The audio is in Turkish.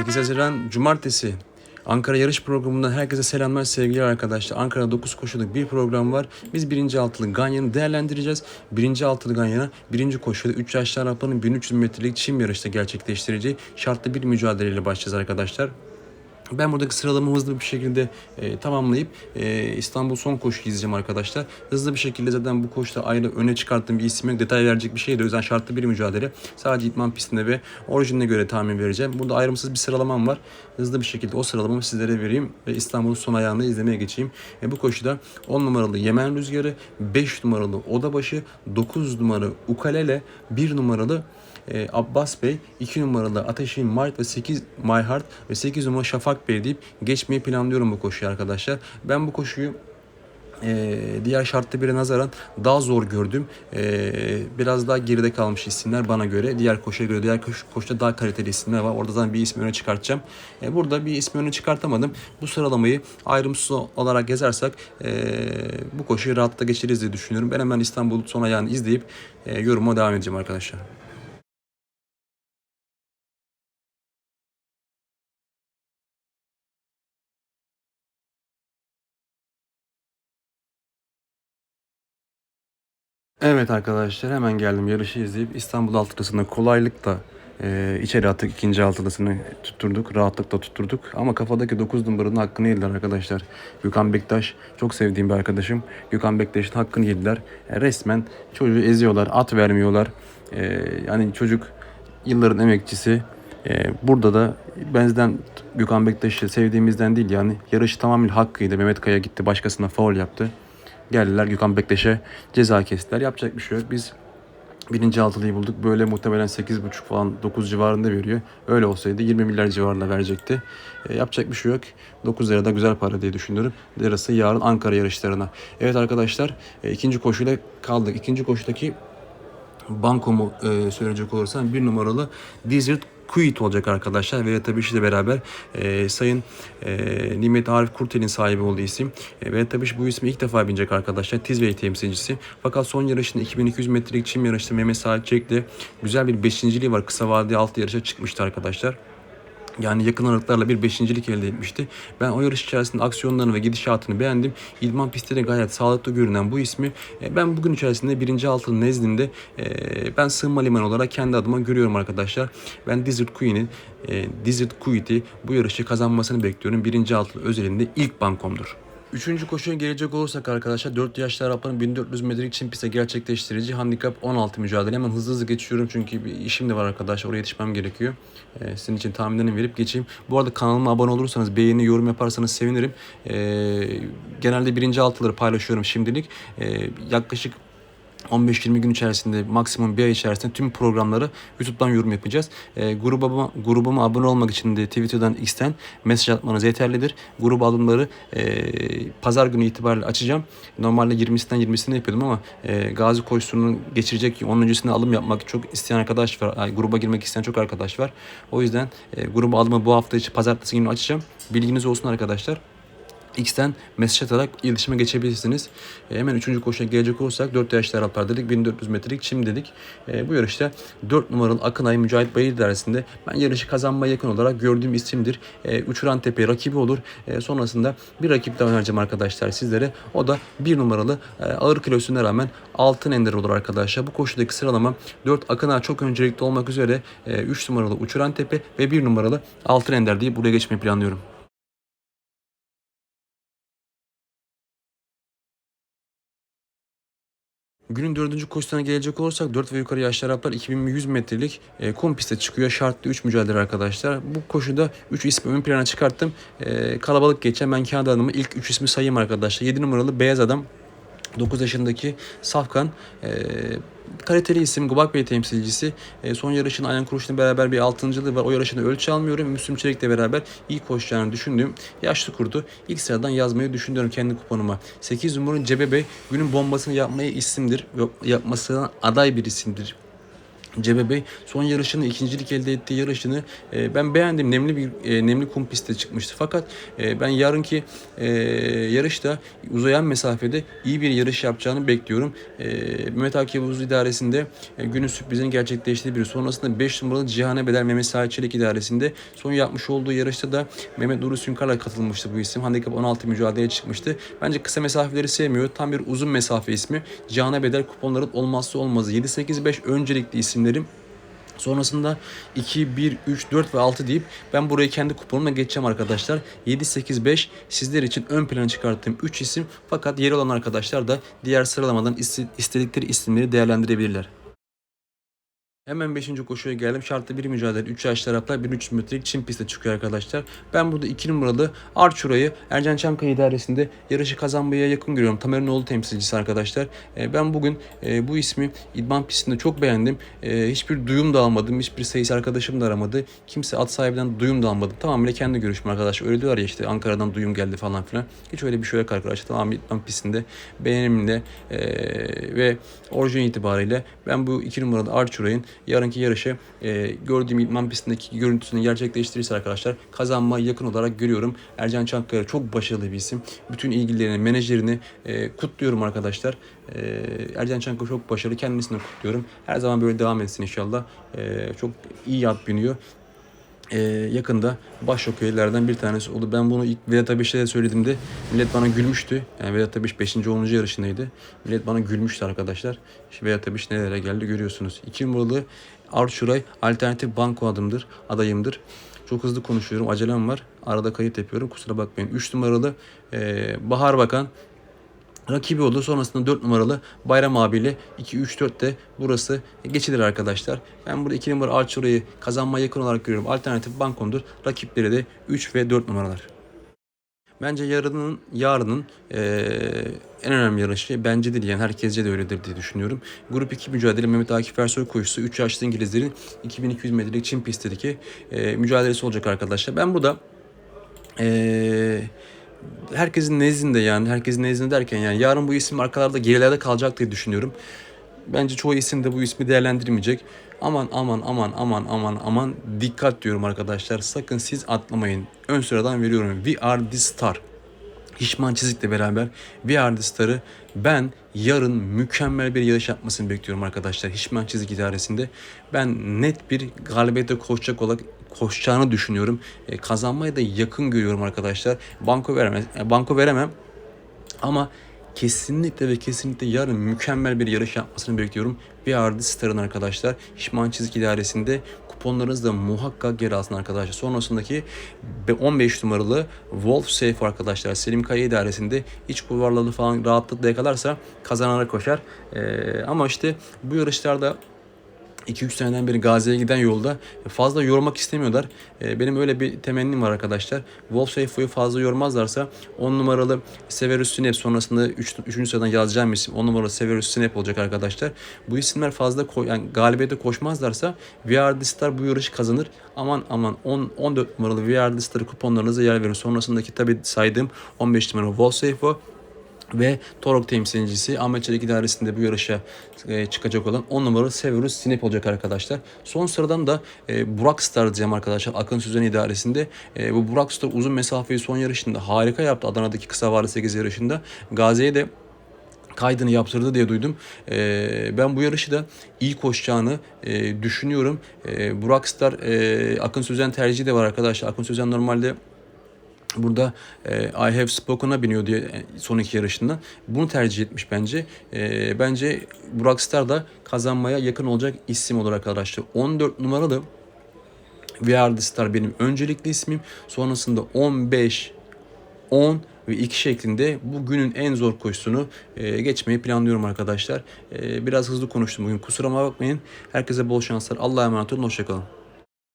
8 Haziran Cumartesi Ankara yarış programından herkese selamlar sevgili arkadaşlar. Ankara'da 9 koşuluk bir program var. Biz birinci altılı Ganyan'ı değerlendireceğiz. Birinci altılı Ganyan'a birinci koşuda 3 yaşlı Arapların 1300 metrelik çim yarışta gerçekleştireceği şartlı bir mücadeleyle başlayacağız arkadaşlar. Ben buradaki sıralamamı hızlı bir şekilde e, tamamlayıp e, İstanbul son koşu izleyeceğim arkadaşlar. Hızlı bir şekilde zaten bu koşuda ayrı öne çıkarttığım bir isim yok. Detay verecek bir şey de o yüzden şartlı bir mücadele. Sadece itman pistinde ve orijinine göre tahmin vereceğim. Burada ayrımsız bir sıralamam var. Hızlı bir şekilde o sıralamamı sizlere vereyim ve İstanbul'un son ayağını izlemeye geçeyim. E, bu koşuda 10 numaralı Yemen Rüzgarı, 5 numaralı Odabaşı, 9 numaralı Ukalele, 1 numaralı e, Abbas Bey, 2 numaralı Ateşin Mart ve 8 My Heart ve 8 numaralı Şafak Bey deyip geçmeyi planlıyorum bu koşuyu arkadaşlar. Ben bu koşuyu e, diğer şartlı bire nazaran daha zor gördüm. E, biraz daha geride kalmış isimler bana göre. Diğer koşuya göre diğer koşu, koşuda daha kaliteli isimler var. Orada zaten bir ismi öne çıkartacağım. E, burada bir ismi öne çıkartamadım. Bu sıralamayı ayrımsız olarak yazarsak e, bu koşuyu rahatlıkla geçiririz diye düşünüyorum. Ben hemen İstanbul son ayağını izleyip e, yoruma devam edeceğim arkadaşlar. Evet arkadaşlar hemen geldim yarışı izleyip İstanbul altılısında kolaylıkla e, içeri attık ikinci altılısını tutturduk rahatlıkla tutturduk ama kafadaki 9 numaranın hakkını yediler arkadaşlar. Gökhan Bektaş çok sevdiğim bir arkadaşım. Gökhan Bektaş'ın hakkını yediler. E, resmen çocuğu eziyorlar at vermiyorlar. E, yani çocuk yılların emekçisi. E, burada da benzden Gökhan Bektaş'ı sevdiğimizden değil yani yarışı tamamen hakkıydı. Mehmet Kaya gitti başkasına faul yaptı. Geldiler Gökhan Bektaş'a ceza kestiler. Yapacak bir şey yok. Biz birinci altılıyı bulduk. Böyle muhtemelen 8,5 falan 9 civarında veriyor. Öyle olsaydı 20 milyar civarında verecekti. E, yapacak bir şey yok. 9 lira da güzel para diye düşünüyorum. Lirası yarın Ankara yarışlarına. Evet arkadaşlar e, ikinci koşuyla kaldık. İkinci koşudaki bankomu e, söyleyecek olursam bir numaralı Desert Kuit olacak arkadaşlar ve tabii ile beraber e, Sayın e, Nimet Arif Kurtel'in sahibi olduğu isim. E, ve tabii bu ismi ilk defa binecek arkadaşlar. Tizvey temsilcisi. Fakat son yarışında 2200 metrelik çim yarışında Mehmet Salih Çelik'le güzel bir beşinciliği var. Kısa vadeli altı yarışa çıkmıştı arkadaşlar. Yani yakın aralıklarla bir beşincilik elde etmişti. Ben o yarış içerisinde aksiyonlarını ve gidişatını beğendim. İdman pistinde gayet sağlıklı görünen bu ismi e, ben bugün içerisinde birinci altın nezdinde e, ben sığınma liman olarak kendi adıma görüyorum arkadaşlar. Ben Desert Queen'in e, Desert Queen'i bu yarışı kazanmasını bekliyorum. Birinci altın özelinde ilk bankomdur. Üçüncü koşuya gelecek olursak arkadaşlar 4 yaşlı Arapların 1400 metrelik çim piste gerçekleştirici handikap 16 mücadele. Hemen hızlı hızlı geçiyorum çünkü bir işim de var arkadaşlar. Oraya yetişmem gerekiyor. Ee, sizin için tahminlerini verip geçeyim. Bu arada kanalıma abone olursanız, beğeni, yorum yaparsanız sevinirim. Ee, genelde birinci altıları paylaşıyorum şimdilik. Ee, yaklaşık 15-20 gün içerisinde maksimum bir ay içerisinde tüm programları YouTube'dan yorum yapacağız. E, grubuma, grubuma abone olmak için de Twitter'dan X'ten mesaj atmanız yeterlidir. Grup alımları e, pazar günü itibariyle açacağım. Normalde 20'sinden 20'sini yapıyordum ama e, Gazi koşusunu geçirecek onun öncesinde alım yapmak çok isteyen arkadaş var. Yani gruba girmek isteyen çok arkadaş var. O yüzden e, gruba alımı bu hafta içi pazartesi günü açacağım. Bilginiz olsun arkadaşlar. X'ten mesaj atarak iletişime geçebilirsiniz. E, hemen 3. koşuya gelecek olursak 4 yaşlı Araplar dedik. 1400 metrelik çim dedik. E, bu yarışta 4 numaralı Akınay Mücahit Bayır idaresinde ben yarışı kazanmaya yakın olarak gördüğüm isimdir. E, Uçuran Tepe rakibi olur. E, sonrasında bir rakip daha önereceğim arkadaşlar sizlere. O da 1 numaralı e, ağır kilosuna rağmen altın ender olur arkadaşlar. Bu koşudaki sıralama 4 Akınay çok öncelikli olmak üzere e, 3 numaralı Uçuran Tepe ve 1 numaralı altın ender diye buraya geçmeyi planlıyorum. Günün dördüncü koşusuna gelecek olursak 4 ve yukarı yaşlı Araplar 2100 metrelik e, kum piste çıkıyor. Şartlı 3 mücadele arkadaşlar. Bu koşuda 3 ismi ön plana çıkarttım. E, kalabalık geçen ben kendi adımı ilk 3 ismi sayayım arkadaşlar. 7 numaralı Beyaz Adam 9 yaşındaki Safkan e, kaliteli isim Gubak Bey temsilcisi. E, son yarışın Ayhan Kuruş'la beraber bir altıncılığı var. O yarışında ölçü almıyorum. Müslüm Çelik'le beraber iyi koşacağını düşündüğüm yaşlı kurdu. İlk sıradan yazmayı düşünüyorum kendi kuponuma. 8 numaranın Cebe Bey günün bombasını yapmaya isimdir. Yapmasına aday bir isimdir Cebe Bey son yarışını, ikincilik elde ettiği yarışını e, ben beğendim. Nemli bir e, nemli kum pistte çıkmıştı. Fakat e, ben yarınki e, yarışta uzayan mesafede iyi bir yarış yapacağını bekliyorum. E, Mehmet Akif Yavuz idaresinde e, günün sürprizini gerçekleştirdiği biri. Sonrasında 5 numaralı Cihane Bedel Mehmet Sağ Çelik idaresinde son yapmış olduğu yarışta da Mehmet Nuri Sünkar'la katılmıştı bu isim. Handikap 16 mücadeleye çıkmıştı. Bence kısa mesafeleri sevmiyor. Tam bir uzun mesafe ismi. Cihane Bedel kuponların olmazsa olmazı. 7-8-5 öncelikli isimlerim. Sonrasında 2, 1, 3, 4 ve 6 deyip ben burayı kendi kuponumla geçeceğim arkadaşlar. 7, 8, 5 sizler için ön plana çıkarttığım 3 isim. Fakat yeri olan arkadaşlar da diğer sıralamadan iste- istedikleri isimleri değerlendirebilirler. Hemen 5. koşuya geldim. Şartlı bir mücadele. 3 yaş taraftar 1300 metrelik çim pistte çıkıyor arkadaşlar. Ben burada 2 numaralı Arçura'yı Ercan Çankaya idaresinde yarışı kazanmaya yakın görüyorum. Tamer'in oğlu temsilcisi arkadaşlar. E, ben bugün e, bu ismi idman pistinde çok beğendim. E, hiçbir duyum da almadım. Hiçbir sayısı arkadaşım da aramadı. Kimse at sahibinden duyum da almadım. Tamamen kendi görüşüm arkadaşlar. Öyle diyorlar ya işte Ankara'dan duyum geldi falan filan. Hiç öyle bir şey yok arkadaşlar. Tamamen idman pistinde beğenimle e, ve orijin itibariyle ben bu 2 numaralı Arçura'nın yarınki yarışı e, gördüğüm idman pistindeki görüntüsünü gerçekleştirirse arkadaşlar kazanma yakın olarak görüyorum. Ercan Çankaya çok başarılı bir isim. Bütün ilgilerini, menajerini e, kutluyorum arkadaşlar. E, Ercan Çankaya çok başarılı. Kendisini kutluyorum. Her zaman böyle devam etsin inşallah. E, çok iyi at biniyor. Ee, yakında baş okeylerden bir tanesi oldu. Ben bunu ilk Vedat Abeş'te de söylediğimde millet bana gülmüştü. Yani Vedat Abeş 5. 10. yarışındaydı. Millet bana gülmüştü arkadaşlar. İşte Vedat Abeş nelere geldi görüyorsunuz. 2 numaralı Arçuray alternatif banko adımdır, adayımdır. Çok hızlı konuşuyorum. Acelem var. Arada kayıt yapıyorum. Kusura bakmayın. 3 numaralı e, Bahar Bakan rakibi oldu. Sonrasında 4 numaralı Bayram abiyle 2-3-4 de burası geçilir arkadaşlar. Ben burada 2 numara Arçura'yı kazanmaya yakın olarak görüyorum. Alternatif bankomdur. Rakipleri de 3 ve 4 numaralar. Bence yarının yarının eee, en önemli yarışı bence değil yani herkesce de öyledir diye düşünüyorum. Grup 2 mücadele Mehmet Akif Ersoy koşusu 3 yaşlı İngilizlerin 2200 metrelik Çin pistteki eee, mücadelesi olacak arkadaşlar. Ben burada eee herkesin nezdinde yani herkesin nezdinde derken yani yarın bu isim arkalarda gerilerde kalacak diye düşünüyorum. Bence çoğu isim de bu ismi değerlendirmeyecek. Aman aman aman aman aman aman dikkat diyorum arkadaşlar. Sakın siz atlamayın. Ön sıradan veriyorum. We are the star. Hişman Çizik'le beraber Are The Star'ı ben yarın mükemmel bir yarış yapmasını bekliyorum arkadaşlar. Hişman Çizik idaresinde. Ben net bir galibiyete koşacak olarak koşacağını düşünüyorum. E, kazanmaya da yakın görüyorum arkadaşlar. Banko veremem. e, banko veremem. Ama kesinlikle ve kesinlikle yarın mükemmel bir yarış yapmasını bekliyorum. Bir ardı Star'ın arkadaşlar. Hişman Çizik idaresinde kuponlarınızı da muhakkak geri alsın arkadaşlar. Sonrasındaki 15 numaralı Wolf Safe arkadaşlar. Selim Kaya idaresinde iç kulvarları falan rahatlıkla yakalarsa kazanana koşar. Ee, ama işte bu yarışlarda 2-3 seneden beri Gazi'ye giden yolda fazla yormak istemiyorlar. Ee, Benim öyle bir temennim var arkadaşlar. Wolf Seyfo'yu fazla yormazlarsa 10 numaralı Severus Snap sonrasında 3. Üç, sıradan yazacağım isim 10 numaralı Severus Snap olacak arkadaşlar. Bu isimler fazla ko- yani galibiyete koşmazlarsa VR Star bu yarışı kazanır. Aman aman 10 14 numaralı VR Star kuponlarınıza yer verin. Sonrasındaki tabi saydığım 15 numaralı Wolf Seyfo ve Torok temsilcisi Ahmet Çelik idaresinde bu yarışa e, çıkacak olan 10 numaralı Severus Sinep olacak arkadaşlar. Son sıradan da e, Burak Star diyeceğim arkadaşlar Akın Süzen idaresinde. E, bu Burak Star uzun mesafeyi son yarışında harika yaptı Adana'daki kısa varlı 8 yarışında. Gazi'ye de kaydını yaptırdı diye duydum. E, ben bu yarışı da iyi koşacağını e, düşünüyorum. E, Burak Star, e, Akın Sözen tercihi de var arkadaşlar. Akın Sözen normalde Burada e, I have spoken'a biniyor diye e, son iki yarışında. Bunu tercih etmiş bence. E, bence Burak Star da kazanmaya yakın olacak isim olarak arkadaşlar. 14 numaralı We Are The Star benim öncelikli ismim. Sonrasında 15, 10 ve 2 şeklinde bu günün en zor koşusunu e, geçmeyi planlıyorum arkadaşlar. E, biraz hızlı konuştum bugün. Kusuruma bakmayın. Herkese bol şanslar. Allah'a emanet olun. Hoşçakalın.